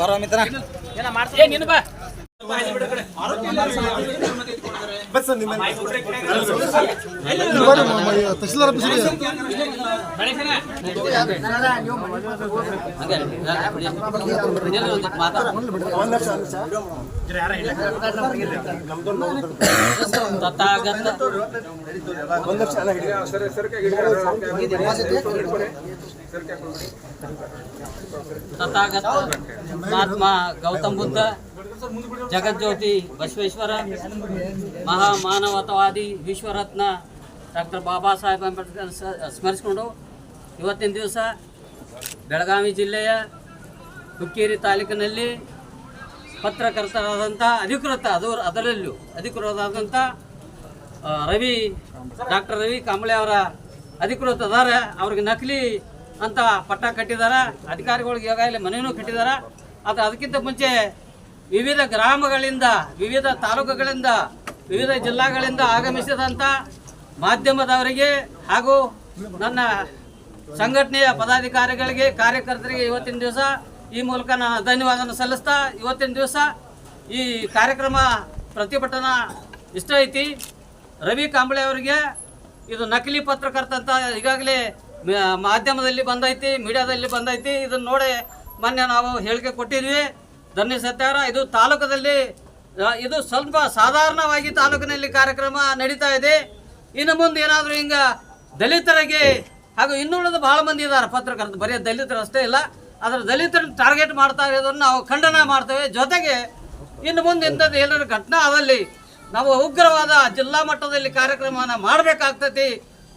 ಬರೋ ಮಿತ್ರ ತಥಾಗತ ಮಹಾತ್ಮ ಗೌತಮ್ ಬುದ್ಧ ಜಗಜ್ಯೋತಿ ಬಸವೇಶ್ವರ, ಮಹಾಮಾನವತವಾದಿ ವಿಶ್ವರತ್ನ ಡಾಕ್ಟರ್ ಬಾಬಾ ಸಾಹೇಬ್ ಅಂಬೇಡ್ಕರ್ ಸ್ಮರಿಸಿಕೊಂಡು ಇವತ್ತಿನ ದಿವಸ ಬೆಳಗಾವಿ ಜಿಲ್ಲೆಯ ಹುಕ್ಕೇರಿ ತಾಲೂಕಿನಲ್ಲಿ ಪತ್ರಕರ್ತರಾದಂಥ ಅಧಿಕೃತ, ಅದು ಅದರಲ್ಲೂ ಅಧಿಕೃತರಾದಂಥ ರವಿ, ಡಾಕ್ಟರ್ ರವಿ ಕಾಂಬಳೆ ಅವರ ಅಧಿಕೃತ ಅದಾರ. ಅವ್ರಿಗೆ ನಕಲಿ ಅಂತ ಪಟ್ಟ ಕಟ್ಟಿದಾರ. ಅಧಿಕಾರಿಗಳಿಗೆ ಈಗಾಗಲೇ ಮನೆಯೂ ಕಟ್ಟಿದಾರ. ಅದು ಅದಕ್ಕಿಂತ ಮುಂಚೆ ವಿವಿಧ ಗ್ರಾಮಗಳಿಂದ, ವಿವಿಧ ತಾಲೂಕುಗಳಿಂದ, ವಿವಿಧ ಜಿಲ್ಲಾಗಳಿಂದ ಆಗಮಿಸಿದಂಥ ಮಾಧ್ಯಮದವರಿಗೆ ಹಾಗೂ ನನ್ನ ಸಂಘಟನೆಯ ಪದಾಧಿಕಾರಿಗಳಿಗೆ, ಕಾರ್ಯಕರ್ತರಿಗೆ ಇವತ್ತಿನ ದಿವಸ ಈ ಮೂಲಕ ನಾನು ಧನ್ಯವಾದವನ್ನು ಸಲ್ಲಿಸ್ತಾ, ಇವತ್ತಿನ ದಿವಸ ಈ ಕಾರ್ಯಕ್ರಮ ಪ್ರತಿಭಟನಾ ಇಷ್ಟ ಐತಿ. ರವಿ ಕಾಂಬಳೆ ಅವರಿಗೆ ಇದು ನಕಲಿ ಪತ್ರಕರ್ತ ಅಂತ ಈಗಾಗಲೇ ಮಾಧ್ಯಮದಲ್ಲಿ ಬಂದೈತಿ, ಮೀಡಿಯಾದಲ್ಲಿ ಬಂದೈತಿ. ಇದನ್ನು ನೋಡಿ ಮೊನ್ನೆ ನಾವು ಹೇಳಿಕೆ ಕೊಟ್ಟಿದ್ವಿ. ಧನ್ಯ ಸತ್ಯಾರ. ಇದು ತಾಲೂಕದಲ್ಲಿ ಇದು ಸ್ವಲ್ಪ ಸಾಧಾರಣವಾಗಿ ತಾಲೂಕಿನಲ್ಲಿ ಕಾರ್ಯಕ್ರಮ ನಡೀತಾ ಇದೆ. ಇನ್ನು ಮುಂದೆ ಏನಾದರೂ ಹಿಂಗ ದಲಿತರಿಗೆ ಹಾಗೂ ಇನ್ನುಳಿದ ಬಹಳ ಮಂದಿ ಇದ್ದಾರೆ ಪತ್ರಕರ್ತರು. ಬರೀ ದಲಿತರು ಅಷ್ಟೇ ಇಲ್ಲ ಅದರ ದಲಿತರನ್ನು ಟಾರ್ಗೆಟ್ ಮಾಡ್ತಾ ಇರೋದನ್ನು ನಾವು ಖಂಡನ ಮಾಡ್ತೇವೆ. ಜೊತೆಗೆ ಇನ್ನು ಮುಂದೆ ಇಂಥದ್ದು ಏನಾದ್ರು ಘಟನೆ ಆದಲ್ಲಿ ನಾವು ಉಗ್ರವಾದ ಜಿಲ್ಲಾ ಮಟ್ಟದಲ್ಲಿ ಕಾರ್ಯಕ್ರಮನ ಮಾಡಬೇಕಾಗ್ತೈತಿ.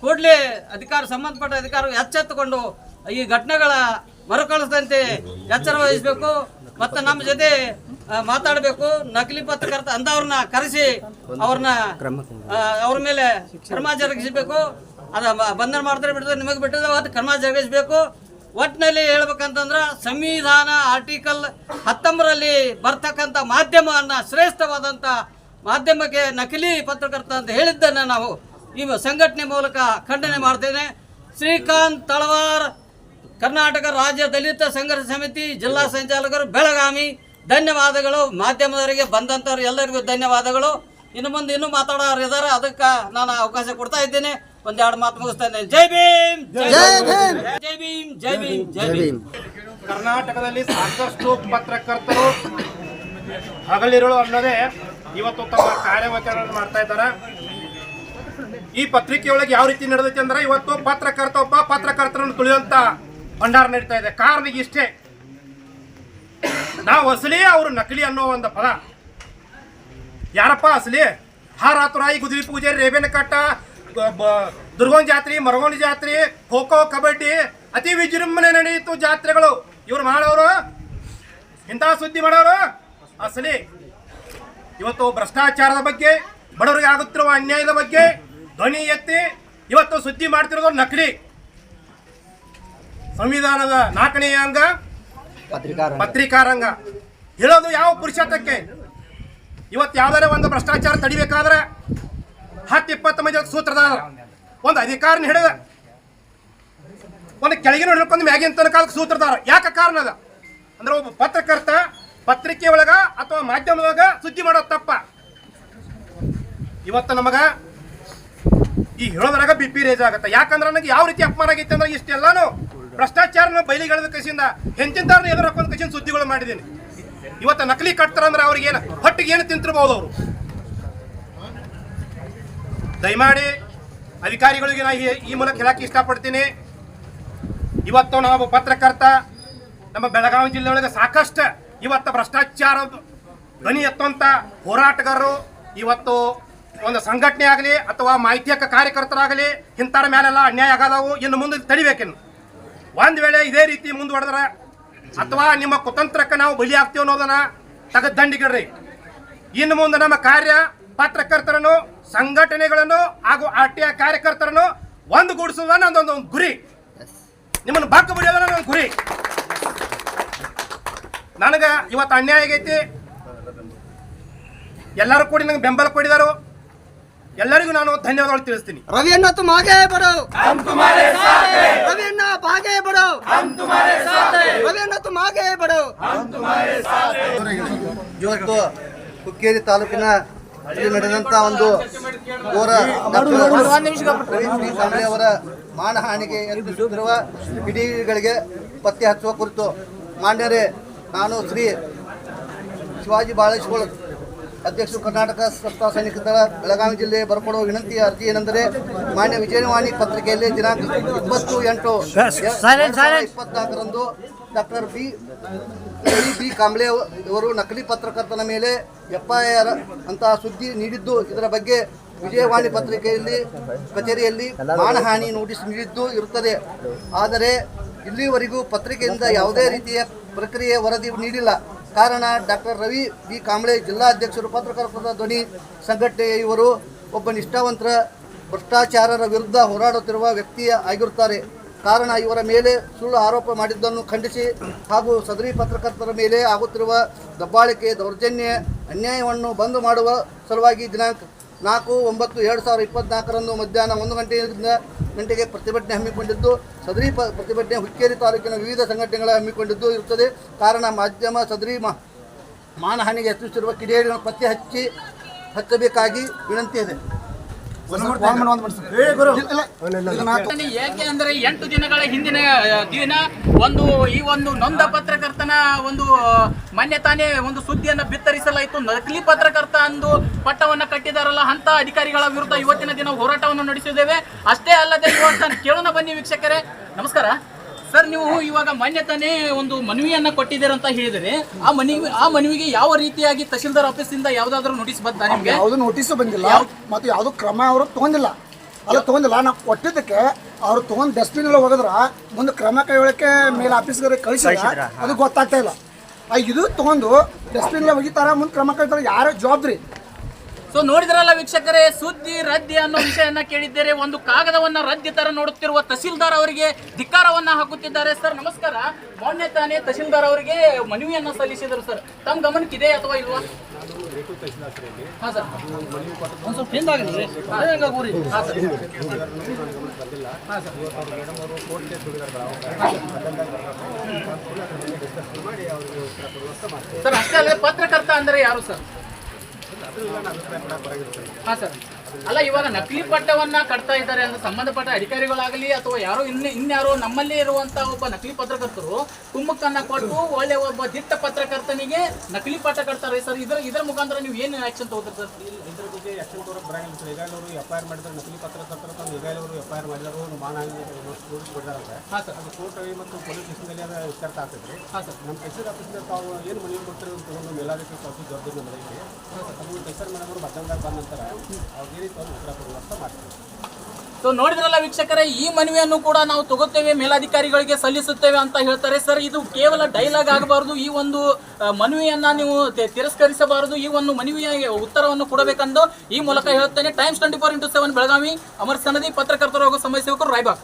ಕೂಡಲೇ ಅಧಿಕಾರ, ಸಂಬಂಧಪಟ್ಟ ಅಧಿಕಾರಿಗಳು ಎಚ್ಚೆತ್ತುಕೊಂಡು ಈ ಘಟನೆಗಳ ಮರುಕಳಿಸದಂತೆ ಎಚ್ಚರ ವಹಿಸಬೇಕು. ಮತ್ತು ನಮ್ಮ ಜೊತೆ ಮಾತಾಡಬೇಕು. ನಕಲಿ ಪತ್ರಕರ್ತ ಅಂತವ್ರನ್ನ ಕರೆಸಿ ಅವ್ರನ್ನ ಅವ್ರ ಮೇಲೆ ಕ್ರಮ ಜರುಗಿಸಬೇಕು. ಅದ ಬಂಧನ ಮಾಡ್ತಾರೆ ಬಿಡ್ತಾರೆ, ನಿಮಗೆ ಬಿಟ್ಟಿದ್ರೆ ಅದು ಕ್ರಮ ಜರುಗಿಸಬೇಕು. ಒಟ್ಟಿನಲ್ಲಿ ಹೇಳ್ಬೇಕಂತಂದ್ರೆ ಸಂವಿಧಾನ ಆರ್ಟಿಕಲ್ ಹತ್ತೊಂಬರಲ್ಲಿ ಬರ್ತಕ್ಕಂಥ ಮಾಧ್ಯಮವನ್ನು ಶ್ರೇಷ್ಠವಾದಂಥ ಮಾಧ್ಯಮಕ್ಕೆ ನಕಲಿ ಪತ್ರಕರ್ತ ಅಂತ ಹೇಳಿದ್ದನ್ನು ನಾವು ಈ ಸಂಘಟನೆ ಮೂಲಕ ಖಂಡನೆ ಮಾಡ್ತೇನೆ. ಶ್ರೀಕಾಂತ್ ತಳವಾರ್ ಕರ್ನಾಟಕ ರಾಜ್ಯ ದಲಿತ ಸಂಘರ್ಷ ಸಮಿತಿ ಜಿಲ್ಲಾ ಸಂಚಾಲಕರು ಬೆಳಗಾವಿ. ಧನ್ಯವಾದಗಳು. ಮಾಧ್ಯಮದವರಿಗೆ ಬಂದಂಥವ್ರು ಎಲ್ಲರಿಗೂ ಧನ್ಯವಾದಗಳು. ಇನ್ನು ಮುಂದೆ ಇನ್ನೂ ಮಾತಾಡೋರು ಇದ್ದಾರೆ ಅದಕ್ಕೆ ನಾನು ಅವಕಾಶ ಕೊಡ್ತಾ ಇದ್ದೇನೆ. ಒಂದೆರಡು ಮಾತು ಮುಗಿಸ್ತಾ ಇದ್ದೇನೆ. ಜೈ ಭೀಮ್! ಜೈ ಭೀಮ್! ಜೈ ಭೀಮ್! ಜೈ ಭೀಮ್! ಜೈ ಭೀಮ್! ಕರ್ನಾಟಕದಲ್ಲಿ ಸಾಕಷ್ಟು ಪತ್ರಕರ್ತರು ಹಗಲಿರುಳು ಅನ್ನೋದೇ ಇವತ್ತು ತಮ್ಮ ಕಾರ್ಯವಚನವನ್ನು ಮಾಡ್ತಾ ಇದ್ದಾರೆ. ಈ ಪತ್ರಿಕೆಯೊಳಗೆ ಯಾವ ರೀತಿ ನಡೆದೈತೆ ಅಂದ್ರೆ ಇವತ್ತು ಪತ್ರಕರ್ತ ಒಬ್ಬ ಪತ್ರಕರ್ತರನ್ನು ತುಳಿಯುವಂತ ಭಂಡಾರ ನಡೀತಾ ಇದೆ. ಕಾರಣ ಇಷ್ಟೇ. ನಾವು ಅಸಲಿ ಅವರು ನಕಲಿ ಅನ್ನೋ ಒಂದು ಪದ. ಯಾರಪ್ಪ ಅಸಲಿ? ಹಾರಾತುರಾಯಿ ಗುದ್ರಿ ಪೂಜೆ ರೇಬೇನ ಕಟ್ಟ ದುರ್ಗೋನ್ ಜಾತ್ರೆ ಮರಗೋನ್ ಜಾತ್ರೆ, ಖೋ ಖೋ, ಕಬಡ್ಡಿ, ಅತಿ ವಿಜೃಂಭಣೆ ನಡೆಯಿತು ಜಾತ್ರೆಗಳು. ಇವ್ರು ಮಾಡೋರು? ಇಂತಹ ಸುದ್ದಿ ಮಾಡೋರು? ಅಸಲಿ. ಇವತ್ತು ಭ್ರಷ್ಟಾಚಾರದ ಬಗ್ಗೆ, ಬಡವರಿಗೆ ಆಗುತ್ತಿರುವ ಅನ್ಯಾಯದ ಬಗ್ಗೆ ಧ್ವನಿ ಎತ್ತಿ ಇವತ್ತು ಸುದ್ದಿ ಮಾಡ್ತಿರೋದು ನಕಲಿ. ಸಂವಿಧಾನದ ನಾಲ್ಕನೇ ಅಂಗ? ಪತ್ರಿಕಾರಂಗ. ಹೇಳೋದು ಯಾವ ಪುರುಷತ್ವಕ್ಕೆ? ಇವತ್ತು ಯಾವ್ದಾರ ಒಂದು ಭ್ರಷ್ಟಾಚಾರ ತಡಿಬೇಕಾದ್ರೆ ಹತ್ತು ಇಪ್ಪತ್ತು ಮಂದಿ ಸೂತ್ರದಾರ. ಒಂದು ಅಧಿಕಾರನ ಹಿಡಿದ ಒಂದು ಕೆಳಗಿನ ಹಿಡ್ಕೊಂಡು ಮ್ಯಾಗಿನ ತನಕ ಸೂತ್ರದಾರ. ಯಾಕೆ ಕಾರಣ ಅದ? ಅಂದ್ರೆ ಒಬ್ಬ ಪತ್ರಕರ್ತ ಪತ್ರಿಕೆ ಒಳಗ ಅಥವಾ ಮಾಧ್ಯಮದೊಳಗ ಸುದ್ದಿ ಮಾಡೋದು ತಪ್ಪ. ಇವತ್ತು ನಮಗ ಈ ಹೇಳೋದ್ರಾಗ ಬಿ ಪಿ ರೇಜ್ ಆಗತ್ತೆ. ಯಾಕಂದ್ರೆ ನನಗೆ ಯಾವ ರೀತಿ ಅಪಮಾನ ಆಗೈತೆ ಅಂದ್ರೆ ಇಷ್ಟೆಲ್ಲಾನು ಭ್ರಷ್ಟಾಚಾರನ ಬಯಲಿಗೆಳೆದ ಕಸಿಯಿಂದ ಹೆಂಚಿಂತಾರನ್ನ ಎದುರು ಹಾಕೊಂಡ್ ಕಸಿನ ಸುದ್ದಿಗಳು ಮಾಡಿದ್ದೀನಿ ಇವತ್ತು ನಕಲಿ ಕಟ್ತಾರ ಅಂದ್ರೆ ಅವ್ರಿಗೆ ಏನು ಹೊಟ್ಟಿಗೆ ಏನು ತಿಂತಿರ್ಬೋದು ಅವರು? ದಯಮಾಡಿ ಅಧಿಕಾರಿಗಳಿಗೆ ನಾ ಈ- ಮೂಲಕ ಹೇಳಕ್ಕೆ ಇಷ್ಟಪಡ್ತೀನಿ. ಇವತ್ತು ನಾವು ಪತ್ರಕರ್ತ, ನಮ್ಮ ಬೆಳಗಾವಿ ಜಿಲ್ಲೆಯೊಳಗೆ ಸಾಕಷ್ಟು ಇವತ್ತು ಭ್ರಷ್ಟಾಚಾರ ಧ್ವನಿ ಎತ್ತುವಂತ ಹೋರಾಟಗಾರರು ಇವತ್ತು ಒಂದು ಸಂಘಟನೆ ಆಗಲಿ ಅಥವಾ ಮಾಹಿತಿ ಹಕ್ಕ ಕಾರ್ಯಕರ್ತರಾಗಲಿ, ಇಂಥರ ಮೇಲೆಲ್ಲ ಅನ್ಯಾಯ ಆಗದವು. ಇನ್ನು ಮುಂದೆ ತಡಿಬೇಕಿನ್ನು. ಒಂದು ವೇಳೆ ಇದೇ ರೀತಿ ಮುಂದುವರೆದ್ರ ಅಥವಾ ನಿಮ್ಮ ಕುತಂತ್ರಕ್ಕೆ ನಾವು ಬಲಿ ಆಗ್ತೀವಿ ಅನ್ನೋದನ್ನ ತೆಗೆದು ದಂಡಿಗಿಡ್ರಿ. ಇನ್ನು ಮುಂದೆ ನಮ್ಮ ಕಾರ್ಯ ಪತ್ರಕರ್ತರನ್ನು ಸಂಘಟನೆಗಳನ್ನು ಹಾಗೂ ಆರ್ ಟಿ ಐ ಕಾರ್ಯಕರ್ತರನ್ನು ಒಂದುಗೂಡಿಸೋದ ನಂದೊಂದು ಒಂದು ಗುರಿ ನಿಮ್ಮನ್ನು ಬಾಕ ಬಿಡೋದ ನನ್ನ ಗುರಿ. ನನಗೆ ಇವತ್ತು ಅನ್ಯಾಯ ಆಗೈತಿ. ಎಲ್ಲರೂ ಕೂಡಿ ನಂಗೆ ಬೆಂಬಲ ಕೊಡಿದಾರು. ಎಲ್ಲರಿಗೂ ನಾನು ಧನ್ಯವಾದಗಳು ತಿಳಿಸ್ತೀನಿ. ರವಿಯನ್ನು ಮಾಗೆ ಬರೋ. ಭವ್ಯನ ತುಮಾಗೆ ಬಡೋ ಇವತ್ತು ಹುಕ್ಕೇರಿ ತಾಲೂಕಿನ ನಡೆದಂತ ಒಂದು ಘೋರ ಅವರ ಮಾನಹಾನಿಗೆ ಯತ್ನಿಸುತ್ತಿರುವ ಪಿಡಿಗಳಿಗೆ ಪತ್ತೆ ಹಚ್ಚುವ ಕುರಿತು ಮಾನ್ಯರೇ ನಾನು ಶ್ರೀ ಶಿವಾಜಿ ಬಾಳೇಶ್ವರ ಅಧ್ಯಕ್ಷರು ಕರ್ನಾಟಕ ಸಂಸ್ಥಾ ಸೈನಿಕ ದಳ ಬೆಳಗಾವಿ ಜಿಲ್ಲೆ ಬರ್ಕೊಡುವ ವಿನಂತಿಯ ಅರ್ಜಿ ಏನೆಂದರೆ ಮಾನ್ಯ ವಿಜಯವಾಣಿ ಪತ್ರಿಕೆಯಲ್ಲಿ ದಿನಾಂಕ ಇಪ್ಪತ್ತು ಎಂಟು ಇಪ್ಪತ್ನಾಲ್ಕರಂದು ಡಾಕ್ಟರ್ ಬಿ ಬಿ ಕಾಂಬ್ಳೆ ಅವರು ನಕಲಿ ಪತ್ರಕರ್ತನ ಮೇಲೆ ಎಫ್ಐಆರ್ ಅಂತಹ ಸುದ್ದಿ ನೀಡಿದ್ದು. ಇದರ ಬಗ್ಗೆ ವಿಜಯವಾಣಿ ಪತ್ರಿಕೆಯಲ್ಲಿ, ಕಚೇರಿಯಲ್ಲಿ ಮಾನಹಾನಿ ನೋಟಿಸ್ ನೀಡಿದ್ದು ಇರುತ್ತದೆ. ಆದರೆ ಇಲ್ಲಿವರೆಗೂ ಪತ್ರಿಕೆಯಿಂದ ಯಾವುದೇ ರೀತಿಯ ಪ್ರಕ್ರಿಯೆ ವರದಿ ನೀಡಿಲ್ಲ. ಕಾರಣ ಡಾಕ್ಟರ್ ರವಿ ಬಿ ಕಾಂಬ್ಳೆ ಜಿಲ್ಲಾಧ್ಯಕ್ಷರು ಪತ್ರಕರ್ತರ ಧ್ವನಿ ಸಂಘಟನೆಯ ಇವರು ಒಬ್ಬ ನಿಷ್ಠಾವಂತರ ಭ್ರಷ್ಟಾಚಾರರ ವಿರುದ್ಧ ಹೋರಾಡುತ್ತಿರುವ ವ್ಯಕ್ತಿಯ ಆಗಿರುತ್ತಾರೆ. ಕಾರಣ ಇವರ ಮೇಲೆ ಸುಳ್ಳು ಆರೋಪ ಮಾಡಿದ್ದನ್ನು ಖಂಡಿಸಿ ಹಾಗೂ ಸದರಿ ಪತ್ರಕರ್ತರ ಮೇಲೆ ಆಗುತ್ತಿರುವ ದಬ್ಬಾಳಿಕೆ ದೌರ್ಜನ್ಯ ಅನ್ಯಾಯವನ್ನು ಬಂದ್ ಮಾಡುವ ಸಲುವಾಗಿ ದಿನಾಂಕ ನಾಲ್ಕು, ಒಂಬತ್ತು, ಎರಡು ಸಾವಿರದ ಇಪ್ಪತ್ನಾಲ್ಕರಂದು ಮಧ್ಯಾಹ್ನ ಒಂದು ಗಂಟೆಯಿಂದ ಗಂಟೆಗೆ ಪ್ರತಿಭಟನೆ ಹಮ್ಮಿಕೊಂಡಿದ್ದು, ಸದರಿ ಪ, ಪ್ರತಿಭಟನೆ ಹುಕ್ಕೇರಿ ತಾಲೂಕಿನ ವಿವಿಧ ಸಂಘಟನೆಗಳ ಹಮ್ಮಿಕೊಂಡಿದ್ದು ಇರುತ್ತದೆ. ಕಾರಣ ಮಾಧ್ಯಮ ಸದರಿ ಮಾ, ಮಾನಹಾನಿಗೆ ಹೆಚ್ಚಿಸಿರುವ ಕಿಡಿಯೇಡಿಗಳನ್ನು ಪತ್ತೆ ಹಚ್ಚಿ ಹಚ್ಚಬೇಕಾಗಿ ವಿನಂತಿ ಇದೆ. ಏಕೆ ಅಂದ್ರೆ ಎಂಟು ದಿನಗಳ ಹಿಂದಿನ ದಿನ ಒಂದು ಈ ಒಂದು ನೊಂದ ಪತ್ರಕರ್ತನ ಒಂದು ಮೊನ್ನೆ ತಾನೇ ಒಂದು ಸುದ್ದಿಯನ್ನು ಬಿತ್ತರಿಸಲಾಯಿತು. ನಕಲಿ ಪತ್ರಕರ್ತ ಅಂದು ಪಟ್ಟವನ್ನ ಕಟ್ಟಿದಾರಲ್ಲ ಅಂತ ಅಧಿಕಾರಿಗಳ ವಿರುದ್ಧ ಇವತ್ತಿನ ದಿನ ಹೋರಾಟವನ್ನು ನಡೆಸಿದ್ದೇವೆ. ಅಷ್ಟೇ ಅಲ್ಲದೆ ಇವತ್ತು ಕೇಳೋಣ ಬನ್ನಿ ವೀಕ್ಷಕರೇ. ನಮಸ್ಕಾರ. ಸರ್ ನೀವು ಇವಾಗ ಮೊನ್ನೆ ತಾನೇ ಒಂದು ಮನವಿಯನ್ನ ಕೊಟ್ಟಿದ್ದೀರ ಅಂತ ಹೇಳಿದರೆ ಆ ಮನವಿ ಆ ಮನವಿಗೆ ಯಾವ ರೀತಿಯಾಗಿ ತಹಶೀಲ್ದಾರ್ ಆಫೀಸಿಂದ ಯಾವ್ದಾದ್ರು ನೋಟಿಸ್ ಬಂತ ನಿಮ್ಗೆ? ಯಾವುದು ನೋಟಿಸ್ ಬಂದಿಲ್ಲ. ಮತ್ತು ಯಾವುದು ಕ್ರಮ ಅವರು ತಗೊಂಡಿಲ್ಲ. ಅಲ್ಲ ತಗೊಂಡಿಲ್ಲ. ನಾವು ಕೊಟ್ಟಿದ್ದಕ್ಕೆ ಅವ್ರು ತಗೊಂಡ್ ಡಸ್ಟ್ಬಿನ್ ಎಲ್ಲ ಹೋಗಿದ್ರ ಮುಂದೆ ಕ್ರಮ ಕೈಗೊಳ್ಳಕ್ಕೆ ಮೇಲೆ ಆಫೀಸ್ಗೆ ಕಳಿಸಿಲ್ಲ. ಅದು ಗೊತ್ತಾಗ್ತಾ ಇಲ್ಲ. ಆ, ಇದು ತಗೊಂಡು ಡಸ್ಟ್ಬಿನ್ ಒಗಿತಾರ ಮುಂದೆ ಕ್ರಮ ಕೈತಾರ ಯಾರ ಜವಾಬ್ದಾರಿ. ಸೊ ನೋಡಿದ್ರಲ್ಲ ವೀಕ್ಷಕರೇ ಸುದ್ದಿ ರದ್ದಿ ಅನ್ನೋ ವಿಷಯನ್ನ ಕೇಳಿದ್ದೇವೆ. ಒಂದು ಕಾಗದವನ್ನ ರದ್ದಿ ತರ ನೋಡುತ್ತಿರುವ ತಹಸೀಲ್ದಾರ್ ಅವರಿಗೆ ಧಿಕ್ಕಾರವನ್ನ ಹಾಕುತ್ತಿದ್ದಾರೆ. ಸರ್ ನಮಸ್ಕಾರ. ಮೊನ್ನೆ ತಾನೇ ತಹಸೀಲ್ದಾರ್ ಅವರಿಗೆ ಮನವಿಯನ್ನ ಸಲ್ಲಿಸಿದರು ಸರ್. ತಮ್ಮ ಗಮನಕ್ಕಿದೆ ಅಥವಾ ಇಲ್ವಾ? ಹಾ ಸರ್. ಒಂದ್ ಸ್ವಲ್ಪ ಹಿಂದಾಗಲಿ ಹಾ ಸರ್. ಹಾ ಸರ್. ಸರ್. ಅಷ್ಟೇ ಪತ್ರಕರ್ತ ಅಂದ್ರೆ ಯಾರು ಸರ್? ಹಾ ಸರ್. ಅಲ್ಲ ಇವಾಗ ನಕಲಿ ಪಟ್ಟವನ್ನ ಕಟ್ತಾ ಇದ್ದಾರೆ ಅಂದ್ರೆ ಸಂಬಂಧಪಟ್ಟ ಅಧಿಕಾರಿಗಳಾಗಲಿ ಅಥವಾ ಯಾರೋ ಇನ್ನು ಇನ್ಯಾರೋ ನಮ್ಮಲ್ಲಿ ಇರುವಂತ ಒಬ್ಬ ನಕಲಿ ಪತ್ರಕರ್ತರು ಕುಮ್ಮಕ್ಕನ್ನ ಕೊಟ್ಟು ಒಳ್ಳೆ ಒಬ್ಬ ದಿಟ್ಟ ಪತ್ರಕರ್ತನಿಗೆ ನಕಲಿ ಪಟ್ಟ ಕಟ್ತಾರೆ ಸರ್. ಇದರ ಇದರ ಮುಖಾಂತರ ನೀವು ಏನು ಆಕ್ಷನ್ ತಗೋತಾರೆ ಸರ್? ಇದ್ರ ಬಗ್ಗೆ ಆಕ್ಷನ್ ತಗೊಳಕ್ ಬರಂಗಿಲ್ಲ ಸರ್. ಈಗಾಗಲೇ ಅವರು ಎಫ್ ಐ ಆರ್ ಮಾಡಿದ್ರೆ ನಕಲಿ ಪತ್ರಕರ್ತರ ತಮ್ಮ ಈಗಾಗಲೇ ಅವರು ಎಫ್ ಐ ಆರ್ ಮಾಡಿದ್ರು ಮಾನಹಾನಿ ಕೊಟ್ಟಿದ್ದಾರೆ ಹಾ ಸರ್. ಅದು ಕೋರ್ಟ್ ಮತ್ತು ಪೊಲೀಸ್ ಸ್ಟೇಷನ್ದಲ್ಲಿ ಅದು ಇತ್ಯರ್ಥ ಆಗ್ತದೆ ಹಾ ಸರ್. ನಮ್ಮ ತಹಸೀಲ್ ಆಫೀಸ್ನಲ್ಲಿ ತಾವು ಏನು ಮನವಿ ಕೊಡ್ತಾರೆ ತಗೊಂಡು ಮೇಲಾಧಿಕಾರಿ ಜವಾಬ್ದಾರಿ ನಮ್ಮ ಮೇಡಮ್ ಅವರು ನಂತರ ಅವ್ರಿಗೆ ರೀತಿ ಒಂದು ಉತ್ತರ ಮಾಡ್ತೀವಿ. ಸೊ ನೋಡಿದ್ರಲ್ಲ ವೀಕ್ಷಕರೇ, ಈ ಮನವಿಯನ್ನು ಕೂಡ ನಾವು ತಗೋತೇವೆ, ಮೇಲಾಧಿಕಾರಿಗಳಿಗೆ ಸಲ್ಲಿಸುತ್ತೇವೆ ಅಂತ ಹೇಳ್ತಾರೆ. ಸರ್ ಇದು ಕೇವಲ ಡೈಲಾಗ್ ಆಗಬಾರದು. ಈ ಒಂದು ಮನವಿಯನ್ನ ನೀವು ತಿರಸ್ಕರಿಸಬಾರದು. ಈ ಒಂದು ಮನವಿಯ ಉತ್ತರವನ್ನು ಕೊಡಬೇಕೆಂದು ಈ ಮೂಲಕ ಹೇಳ್ತೇನೆ. Times twenty four into seven Belagavi, Amar Sanadi ಪತ್ರಕರ್ತರು ಹಾಗೂ ಸಮಯ ಸೇವಕರು, ರಾಯಬಾಗ್.